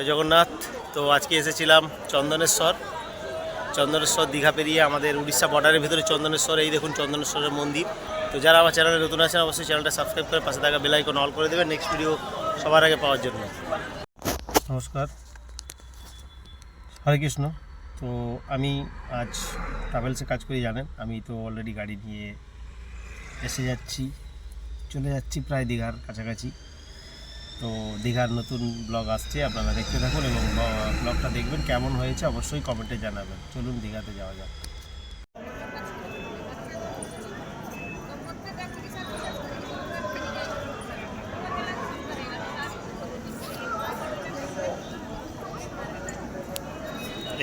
জয় জগন্নাথ। তো আজকে এসেছিলাম চন্দনেশ্বর। চন্দনেশ্বর দীঘা পেরিয়ে আমাদের উড়িষ্যা বর্ডারের ভিতরে চন্দনেশ্বর, এই দেখুন চন্দনেশ্বরের মন্দির। তো যারা আমার চ্যানেলে নতুন আছেন, অবশ্যই চ্যানেলটা সাবস্ক্রাইব করে পাশে থাকা বেল আইকন অল করে দেবেন। নেক্সট ভিডিও সবার আগে পাওয়ার জন্য। নমস্কার। হরে কৃষ্ণ। তো আমি আজ ট্রাভেলসে কাজ করি, জানেন? আমি তো অলরেডি গাড়ি নিয়ে এসে যাচ্ছি। চলে যাচ্ছি প্রায় দীঘার কাছাকাছি। তো দীঘার নতুন ব্লগ আসছে, আপনারা দেখতে থাকুন এবং ব্লগটা দেখবেন, কেমন হয়েছে অবশ্যই কমেন্টে জানাবেন। চলুন দীঘাতে যাওয়া যাক।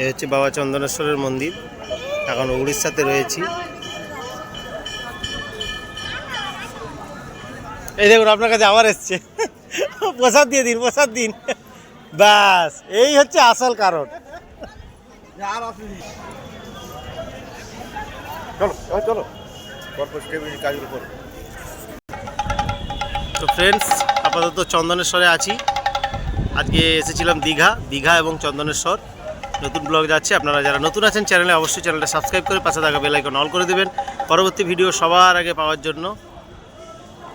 এ হচ্ছে বাবা চন্দনেশ্বরের মন্দির। এখন উড়িষ্যাতে রয়েছি। এই দেখুন আপনার কাছে আবার এসছে। প্রসাদ দিয়ে দিন প্রসাদ দিন। ব্যাস এই হচ্ছে আসল কারণ। চলো চলো। তো ফ্রেন্ডস আপাতত চন্দনেশ্বরে আছি। আজকে এসেছিলাম দীঘা দীঘা এবং চন্দনেশ্বর। নতুন ব্লগ যাচ্ছে আপনারা যারা নতুন আছেন চ্যানেলে অবশ্যই চ্যানেলটা সাবস্ক্রাইব করে পাশে থাকা বেল আইকন অল করে দেবেন। পরবর্তী ভিডিও সবার আগে পাওয়ার জন্য।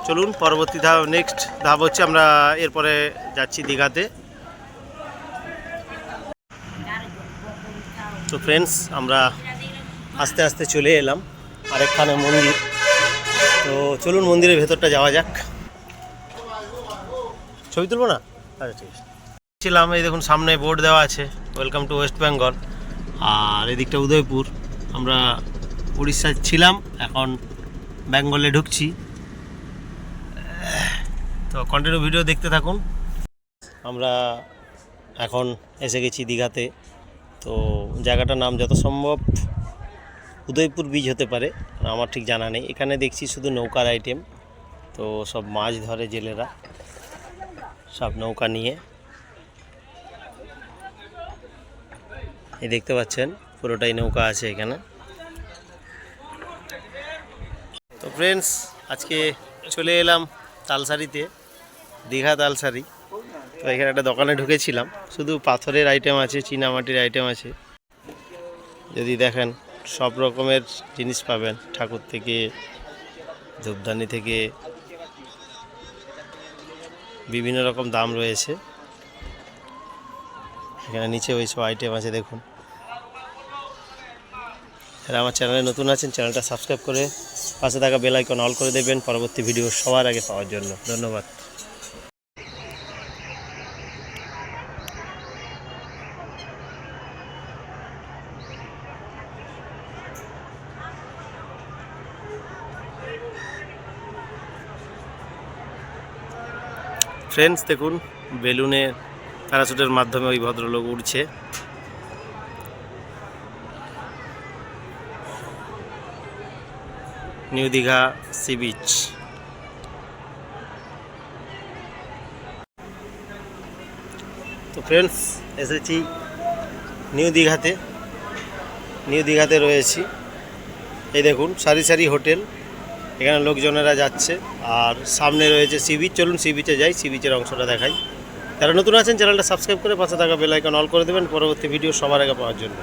চলুন, পরবর্তী ধাপ নেক্সট ধাপ হচ্ছে আমরা এরপরে যাচ্ছি দীঘাতে। তো ফ্রেন্ডস আমরা আস্তে আস্তে চলে এলাম, আরেকখানে মন্দির। তো চলুন, মন্দিরের ভেতরটা যাওয়া যাক। ছবি তুলবো না? আচ্ছা ঠিক আছে। ছিলাম, এই দেখুন, সামনে বোর্ড দেওয়া আছে। ওয়েলকাম টু ওয়েস্ট বেঙ্গল আর এদিকটা উদয়পুর। আমরা উড়িষ্যায় ছিলাম, এখন বেঙ্গলে ঢুকছি। তো কন্টিনিউ ভিডিও দেখতে থাকুন। আমরা এখন এসে গেছি দীঘাতে। তো জায়গাটার নাম যত সম্ভব উদয়পুর বীজ হতে পারে, আমার ঠিক জানা নেই। এখানে দেখছি শুধু নৌকার আইটেম তো সব মাছ ধরে জেলেরা। সব নৌকা নিয়ে। এই দেখতে পাচ্ছেন, পুরোটাই নৌকা আছে এখানে। তো ফ্রেন্ডস আজকে চলে এলাম তালসারিতে। দীঘা তালসারি। তো এখানে একটা দোকানে ঢুকেছিলাম। শুধু পাথরের আইটেম আছে, চীনামাটির আইটেম আছে। যদি দেখেন, সব রকমের জিনিস পাবেন। ঠাকুর থেকে ধূপদানি থেকে, বিভিন্ন রকম দাম রয়েছে। এখানে নিচে ওই সব আইটেম আছে, দেখুন। যারা আমার চ্যানেলে নতুন আছেন চ্যানেলটা সাবস্ক্রাইব করে পাশে থাকা বেল আইকন অল করে দেবেন। পরবর্তী ভিডিও সবার আগে পাওয়ার জন্য। ধন্যবাদ। ফ্রেন্ডস দেখুন, বেলুনে প্যারাশুটের মাধ্যমে ওই ভদ্রলোক উড়ছে। New Digha sea beach. তো ফ্রেন্ডস এসেছি নিউ দীঘাতে। নিউ দীঘাতে রয়েছি। এই দেখুন, সারি সারি হোটেল। এখানে লোকজনেরা যাচ্ছে। আর সামনে রয়েছে সি বিচ চলুন সি বিচে যাই। সি বিচের অংশটা দেখাই। তারা নতুন আছেন, চ্যানেলটা সাবস্ক্রাইব করে পাশে থাকা বেলাইকন অল করে দেবেন। পরবর্তী ভিডিও সবার আগে পাওয়ার জন্য।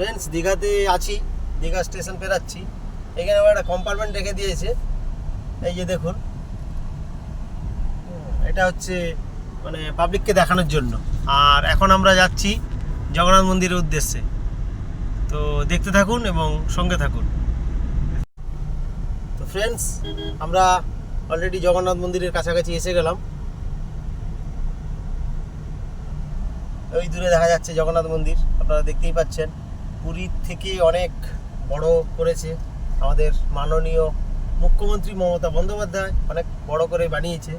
ফ্রেন্ডস দীঘাতে আছি, দীঘা স্টেশন পেরাচ্ছি এখানে আবার একটা কম্পার্টমেন্ট রেখে দিয়েছে। এই যে দেখুন। এটা হচ্ছে মানে পাবলিককে দেখানোর জন্য। আর এখন আমরা যাচ্ছি জগন্নাথ মন্দিরের উদ্দেশ্যে। তো দেখতে থাকুন এবং সঙ্গে থাকুন। তো ফ্রেন্ডস আমরা অলরেডি জগন্নাথ মন্দিরের কাছাকাছি এসে গেলাম। ওই দূরে দেখা যাচ্ছে জগন্নাথ মন্দির, আপনারা দেখতেই পাচ্ছেন। পুরীর থেকে অনেক বড় করেছে আমাদের মাননীয় মুখ্যমন্ত্রী মমতা বন্দ্যোপাধ্যায় অনেক বড় করে বানিয়েছে।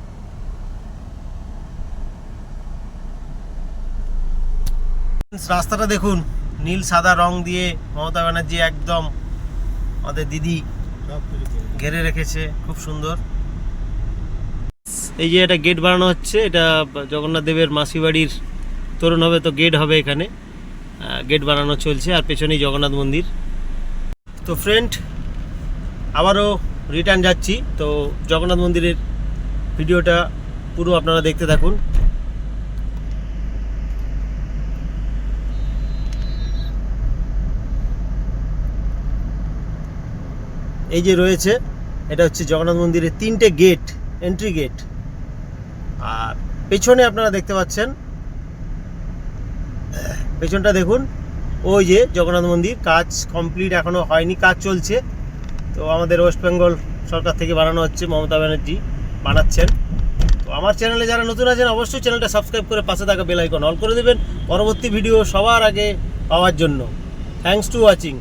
রাস্তাটা দেখুন, নীল সাদা রং দিয়ে মমতা ব্যানার্জি একদম আমাদের দিদি ঘেরে রেখেছে, খুব সুন্দর। এই যে একটা গেট বানানো হচ্ছে, এটা জগন্নাথ দেবের মাসি বাড়ির, তরুণ হবে তো গেট হবে এখানে। গেট বানানো চলছে আর পেছনেই জগন্নাথ মন্দির। তো ফ্রেন্ড আবারও রিটার্ন যাচ্ছি। তো জগন্নাথ মন্দিরের ভিডিওটা পুরো আপনারা দেখতে থাকুন। এই যে রয়েছে, এটা হচ্ছে জগন্নাথ মন্দিরের তিনটে গেট এন্ট্রি গেট আর পেছনে আপনারা দেখতে পাচ্ছেন পেছনটা দেখুন। ওই যে জগন্নাথ মন্দির, কাজ কমপ্লিট এখনও হয়নি, কাজ চলছে। তো আমাদের ওয়েস্ট বেঙ্গল সরকার থেকে বানানো হচ্ছে, মমতা ব্যানার্জি বানাচ্ছেন। তো আমার চ্যানেলে যারা নতুন আছেন, অবশ্যই চ্যানেলটা সাবস্ক্রাইব করে পাশে থাকা বেল আইকন অল করে দেবেন। পরবর্তী ভিডিও সবার আগে পাওয়ার জন্য। থ্যাঙ্কস টু ওয়াচিং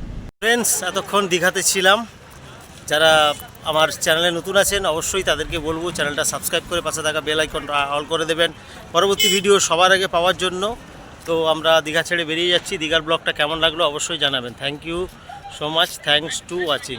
ফ্রেন্ডস এতক্ষণ দীঘাতে ছিলাম। যারা আমার চ্যানেলে নতুন আছেন, অবশ্যই তাদেরকে বলব চ্যানেলটা সাবস্ক্রাইব করে পাশে থাকা বেল আইকন অল করে দেবেন। পরবর্তী ভিডিও সবার আগে পাওয়ার জন্য। তো আমরা দীঘা ছেড়ে বেরিয়ে যাচ্ছি। দীঘার ব্লগটা কেমন লাগল অবশ্যই জানাবেন। Thank you so much thanks to watching